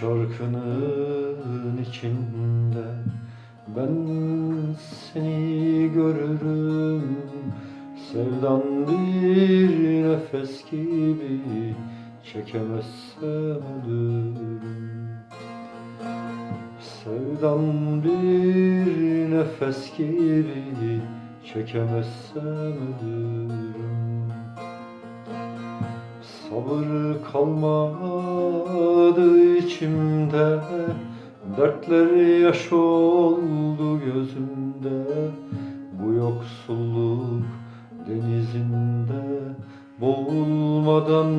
şarkının içinde ben seni görürüm. Sevdan bir nefes gibi çekemezsem ölürüm. Sevdan bir nefes gibi çekemezsem ölürüm. Sabır kalmadı içimde. Dertler yaş oldu gözümde. Bu yoksulluk denizinde Boğulmadan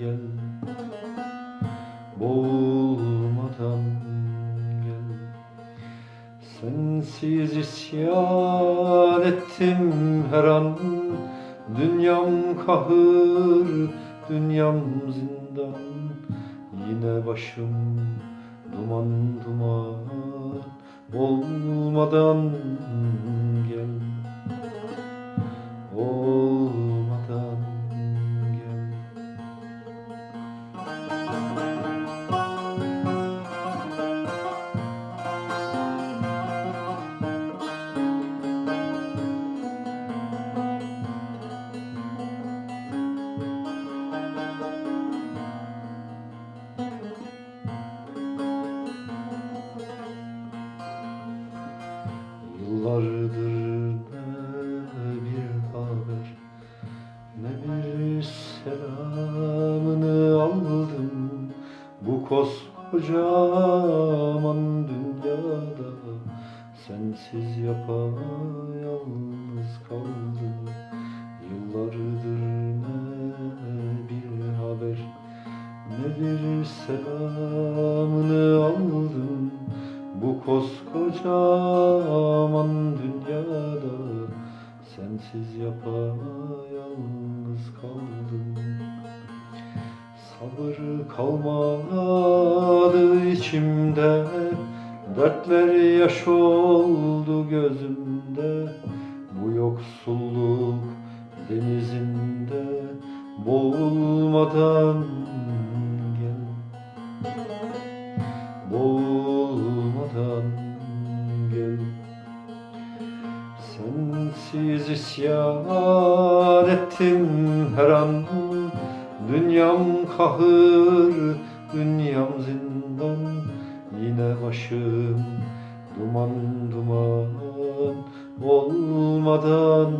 gel. Boğulmadan gel. Sensiz isyan ettim her an. Dünyam kahır, dünyam zindan Yine başım duman duman. Olmadan Yıllardır ne bir haber. Ne bir selamını aldım. Bu koskocaman dünyada Sensiz yapayalnız kaldım. Yıllardır ne bir haber Ne bir selamını aldım bu koskocaman dünyada Sensiz yapayalnız kaldım. Sabır kalmadı içimde Dertler yaş oldu gözümde. Bu yoksulluk denizinde Boğulmadan isyan ettim her an. Dünyam kahır, dünyam zindan. Yine başım duman duman Olmadan